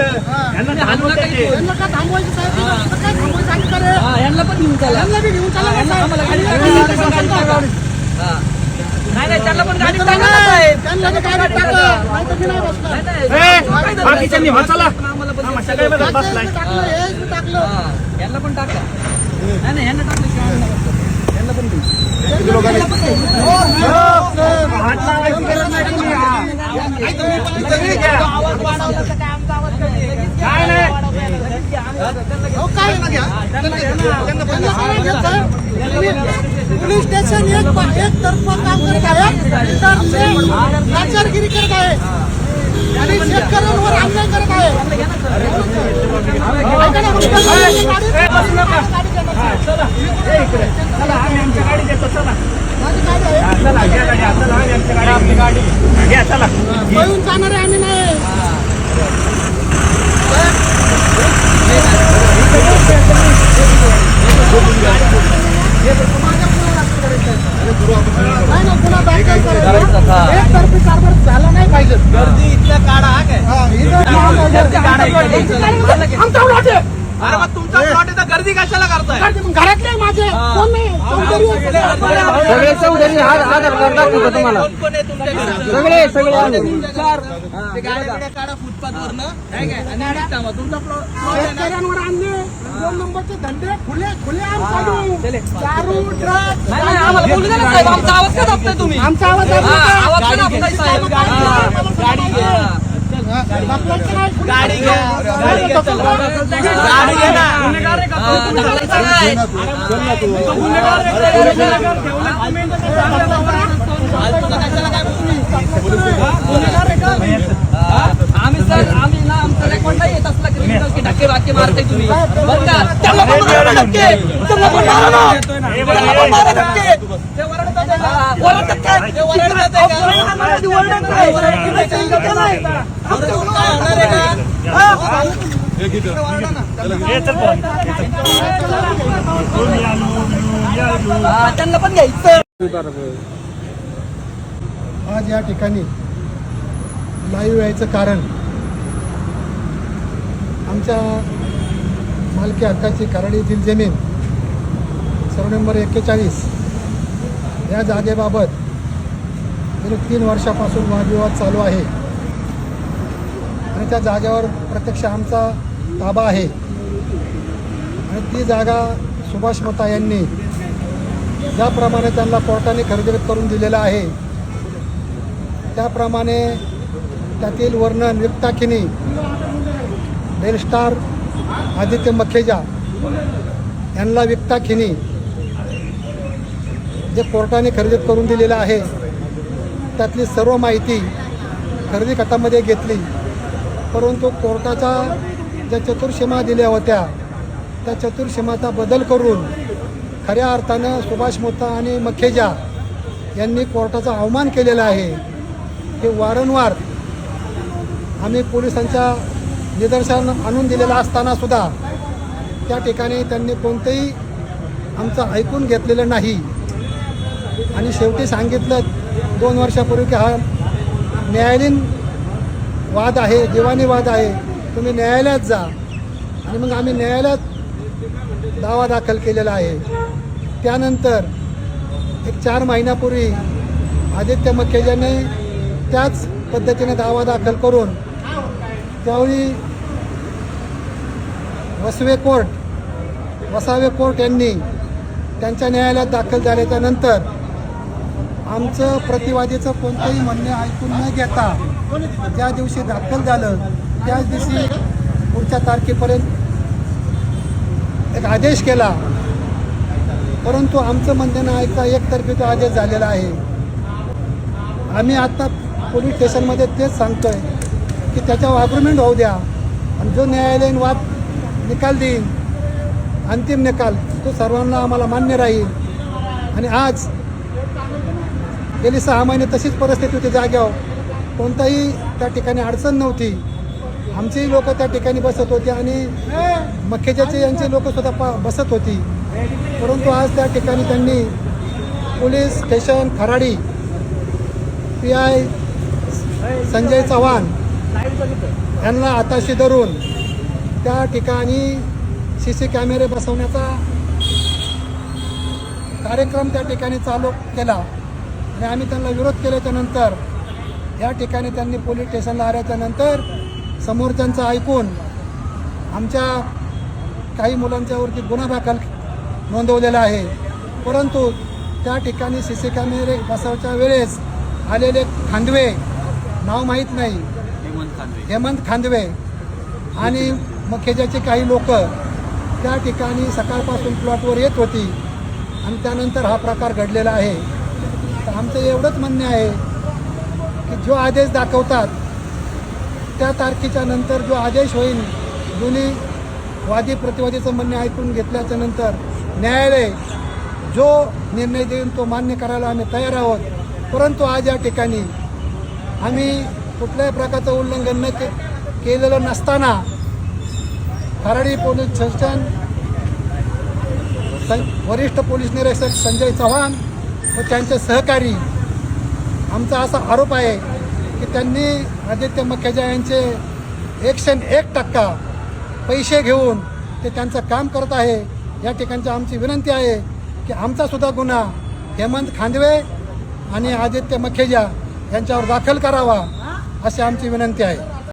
यांना? हा, पण घेऊन चला. हा. हा. नाही नाही त्यांना पण गाडी बाकीच्यांनी हो चला. आम्हाला पण हा, मग सगळे बघा, टाकलं, बसलाय. हे टाकलं, हे बी टाकलं. हा, यांना पण टाका. नाही नाही यांना टाकलं. यांना पण घेऊ यांना पण घेऊ. हो, साहेब. हात लावायची गरज नाही तुम्ही, हा. इथं घ्या. आवाज वाढवला तर काय आमचा आवाज कमी आहे. लगेच घ्या. काय नाही. लगेच घ्या. आम्ही आता त्यांना घेऊ. हो, काय? त्यांना काय घ्यायचं, साहेब? पोलीस- स्टेशन एक एक तर्फा काम करत आहे नाचारगिरी करत आहे आणि शेतकऱ्यांवर अन्याय करत आहे ऐका ना, मग त्यांना गाडी- ए, बसू नका. गाडी द्या ना. हा, चला. ए, इकडे. चला, आम्ही आमची गाडी देतो, चला. माझी गाडी आहे. हा, चला, घ्या गाडी, हा, चला, आम्ही आमची गाडी घेऊ. घ्या, चला. पळून जाणारे आम्ही नाही नाही ना गुन्हा दाखल करायचा एक तर्फी कारभार झाला नाही पाहिजे गर्दी हा हा. अरे मग तुमचा प्लॉट आहे तर गर्दी कशाला करताय घरातले माझे कोण चौधरी. सगळे चौधरी कार्ड दाखवतो तुम्हाला सगळे सगळे चार ते गाड्या बिड्या काढा फुटपाथ वरनं आणि आडीच थांबा. तुमचा प्लॉट शेतकऱ्यांवर आणले दोन नंबरचे धंदे खुले खुले आम चालू दारू ड्रग्ज नाही नाही आम्हाला बोलू द्या ना साहेब आमचा आवाज का दाबताय तुम्ही आमचा आवाज हा? आवाज का दाबताय साहेब गाडी घ्या. गाडी घ्या गाडी घ्या घ्या ना? आम्ही सर आम्ही ना. आमचं नाही येत असला क्रिमिनल की धक्के बाके मारताय तुम्ही बरं का त्यांना पण मारा ना धक्के त्यांना पण मारा ना त्यांना पण मारा धक्के त्यांना पण घ्यायचं. आज या ठिकाणी लाईव्ह यायचं कारण आमच्या मालकी हक्काची कराडी येथील जमीन सर्व नंबर एक्केचाळीस या जागेबाबत गेली तीन वर्षापासून वादविवाद चालू आहे. आणि त्या जागेवर प्रत्यक्ष आमचा ताबा आहे. आणि ती जागा सुभाष मता यांनी ज्याप्रमाणे त्यांना कोर्टाने खरेदी करून दिलेलं आहे त्याप्रमाणे त्यातील वर्णन वित्ताकिनी बेलस्टार आदित्य मखेजा यांना वित्ताखिनी जे कोर्टाने खरेदी करून दिलेलं आहे त्यातली सर्व माहिती खरेदी खतामध्ये घेतली. परंतु कोर्टाच्या ज्या चतुर्सीमा दिल्या होत्या त्या चतुर्सीमाचा बदल करून खऱ्या अर्थानं सुभाष मोता आणि मखेजा यांनी कोर्टाचा अवमान केलेला आहे. हे वारंवार आम्ही पोलिसांच्या निदर्शन आणून दिलेलं असताना सुद्धा त्या ठिकाणी त्यांनी कोणतंही आमचं ऐकून घेतलेलं नाही. आणि शेवटी सांगितलं दोन वर्षापूर्वी की हा न्यायालयीन वाद आहे दिवाणी वाद आहे तुम्ही न्यायालयात जा. आणि मग आम्ही न्यायालयात दावा दाखल केलेला आहे. त्यानंतर एक चार महिन्यापूर्वी आदित्य मखेजाने त्याच पद्धतीने दावा दाखल करून त्यावेळी वसवे कोर्ट वसावे कोर्ट यांनी त्यांच्या न्यायालयात दाखल झाल्याच्यानंतर आमचं प्रतिवादीचं कोणतंही म्हणणे ऐकून न घेता ज्या दिवशी दाखल झालं त्याच दिवशी पुढच्या तारखेपर्यंत एक आदेश केला. परंतु आमचं म्हणणं न ऐकता एकतर्फी तो आदेश झालेला आहे. आम्ही आत्ता पोलीस स्टेशनमध्ये तेच सांगतोय की त्याच्यावर अग्रीमेंट होऊ द्या. आणि जो न्यायालयीन वाद निकाल देईन अंतिम निकाल तो सर्वांना आम्हाला मान्य राहील. आणि आज गेली सहा महिने तशीच परिस्थिती होती जाग्यावर कोणताही त्या ठिकाणी अडचण नव्हती. आमचेही लोक त्या ठिकाणी बसत होते आणि मखेजाचे यांचे लोक सुद्धा पा बसत होती. परंतु आज त्या ठिकाणी त्यांनी police station Kharadi P I Sanjay Chavan यांना हाताशी धरून त्या ठिकाणी सी सी कॅमेरे बसवण्याचा कार्यक्रम त्या ठिकाणी चालू केला. आणि आम्ही त्यांना विरोध केल्याच्यानंतर या ठिकाणी त्यांनी पोलीस स्टेशनला आल्याच्यानंतर समोरच्यांचं ऐकून आमच्या काही मुलांच्यावरती गुन्हा दाखल नोंदवलेला आहे. परंतु त्या ठिकाणी सी सी कॅमेरे बसवायच्या वेळेस आलेले खांदवे नाव माहीत नाही. हेमंत खांदवे. आणि मखेजाचे काही लोक त्या ठिकाणी सकाळपासून प्लॉटवर येत होती आणि त्यानंतर हा प्रकार घडलेला आहे. तर आमचं एवढंच म्हणणे आहे की जो आदेश दाखवतात त्या तारखेच्या नंतर जो आदेश होईल दोन्ही वादी प्रतिवादीचं म्हणणे ऐकून घेतल्याच्या नंतर न्यायालय जो निर्णय देईल तो मान्य करायला आम्ही तयार आहोत. परंतु आज या ठिकाणी आम्ही कुठल्याही प्रकारचं उल्लंघन न के केलेलं नसताना खराडी पोलीस स्टेशन सं- वरिष्ठ पोलीस निरीक्षक संजय चव्हाण व त्यांचे सहकारी. आमचा असा आरोप आहे की त्यांनी आदित्य मखेजा यांचे एकशे एक टक्का पैसे घेऊन ते त्यांचं काम करत आहे. या ठिकाणची आमची विनंती आहे की आमचासुद्धा गुन्हा हेमंत खांदवे आणि आदित्य मखेजा यांच्यावर दाखल करावा अशी आमची विनंती आहे.